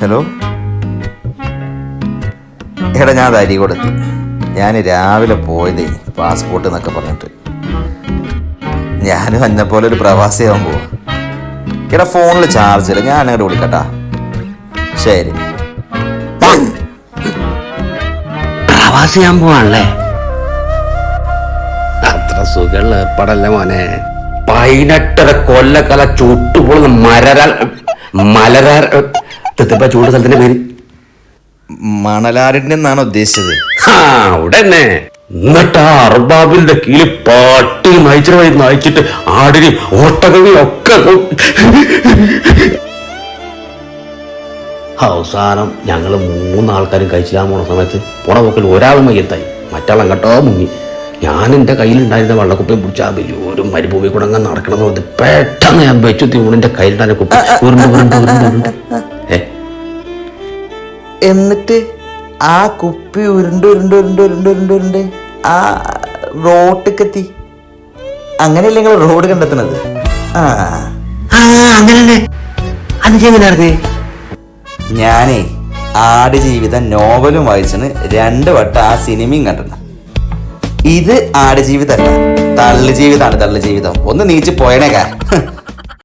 Hello എടാ ഞാൻ അത് അരി കൊടുത്തു. ഞാൻ രാവിലെ പോയതേ പാസ്പോർട്ട് എന്നൊക്കെ പറഞ്ഞിട്ട്. ഞാനും എന്നെ പോലെ ഒരു പ്രവാസിയാവാൻ പോവാ. എടാ ഫോണിൽ ചാർജ് ഇല്ല. ഞാൻ അങ്ങോട്ട് വിളിക്കട്ടാ. ശരി. പ്രവാസിയാൻ പോവാണല്ലേ? അത്ര സുഖമുള്ള ഏർപ്പാടല്ല മോനെ? പതിനെട്ടര കൊല്ലക്കല ചുട്ടുപൊളുന്ന മരരാൽ മലരാർ തെത്തിപ്പ ചൂട് സ്ഥലത്തിന്റെ പേര്? മണലാരിന്റെ എന്നാണ് ഉദ്ദേശിച്ചത്. ആ അവിടെ തന്നെ എന്നിട്ട് ആ അർബാബിന്റെ കീഴിൽ പാട്ടി നയിച്ചിട്ട് നയിച്ചിട്ട് ആടിനും ഓട്ടകവിയും ഒക്കെ അവസാനം ഞങ്ങൾ മൂന്നാൾക്കാരും കഴിച്ചില്ലാൻ പോണ സമയത്ത് പോണ പോക്കിൽ ഒരാൾ മയ്യത്തായി മറ്റാൾ അങ്ങോട്ടോ മുങ്ങി. ഞാൻ എന്റെ കയ്യിലുണ്ടായിരുന്ന വെള്ളക്കുപ്പയും പിടിച്ച ആ വലിയൊരു മരുഭൂമി കൂടെ അങ്ങ് നടക്കണമെന്ന് പറഞ്ഞ് പെട്ടെന്ന് ഞാൻ വെച്ചു തീവണിന്റെ കയ്യിലുണ്ടായ കുപ്പി. ഉരുണ്ട് ഉരുണ്ട് ഉരുണ്ട് ഉരുണ്ട്. എന്നിട്ട് ആ കുപ്പി ഉരുണ്ട് ഉരുണ്ട് ഉരുണ്ട് ഉരുണ്ട് ഉരുണ്ട് ഉരുണ്ട് ആ റോട്ടിക്കെത്തി. അങ്ങനെയല്ലേ നിങ്ങൾ റോഡ് കണ്ടെത്തണത് ആ. അങ്ങനെ ഞാനേ ആട് ജീവിതം നോവലും വായിച്ചിന് രണ്ട് വട്ടം ആ സിനിമയും കണ്ടിട്ടുണ്ട്. ഇത് ആട് ജീവിതമല്ല തള്ളു ജീവിതമാണ് തള്ളു ജീവിതം ഒന്ന് നീച്ച് പോയണേക്കാ